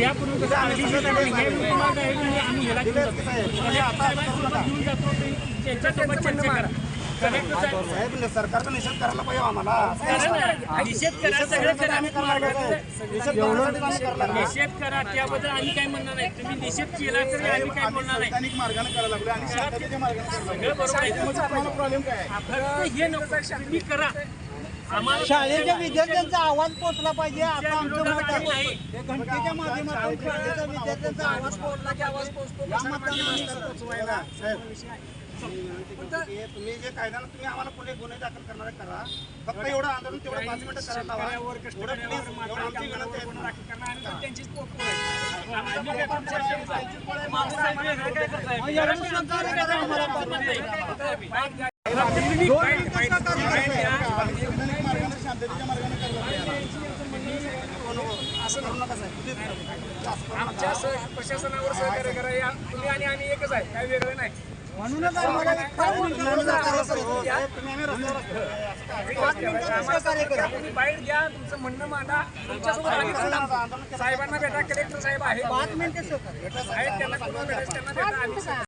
यापूर्वी कसं आम्ही त्यांच्यासोबत चर्चा करा. साहेब सरकारचा निषेध करायला पाहिजे आम्हाला. करा ना. निषेध करा सगळं करा आम्ही? निषेध करा त्याबद्दल आम्ही काय म्हणणार नाही. तुम्ही निषेध केला तरी आम्ही काय बोलणार नाही. मार्गाने करायला लागलो आणि. सगळं बरोबर आहे मग तुम्हाला प्रॉब्लेम काय आहे? फक्त हे नको तुम्ही करा. आम्हाला शाळेच्या विद्यार्थ्यांचा आवाज पोहोचला पाहिजे आता आमचं मत आहे. हे घंटेच्या माध्यमातून शाळेच्या विद्यार्थ्यांचा आवाज पोहोचला की आवाज पोहोचतो या. हे तुम्ही जे कायद्यानं तुम्ही आम्हाला पुढे गुन्हे दाखल करणार करा फक्त एवढं आंदोलन तेवढं पाच मिनिटं करायला लावा. वैधानिक मार्गाने पाहिजे. असं करू नका साहेब. आमच्या प्रशासनावर सहकार्य करा. या तुम्ही आणि आम्ही एकच आहे. काही वेगळं नाही. म्हणूनच तुम्ही बाहेर घ्या. तुमचं म्हणणं मांडा. तुमच्यासोबत. साहेबांना भेटा. कलेक्टर साहेब आहेत. त्यांना भेटा.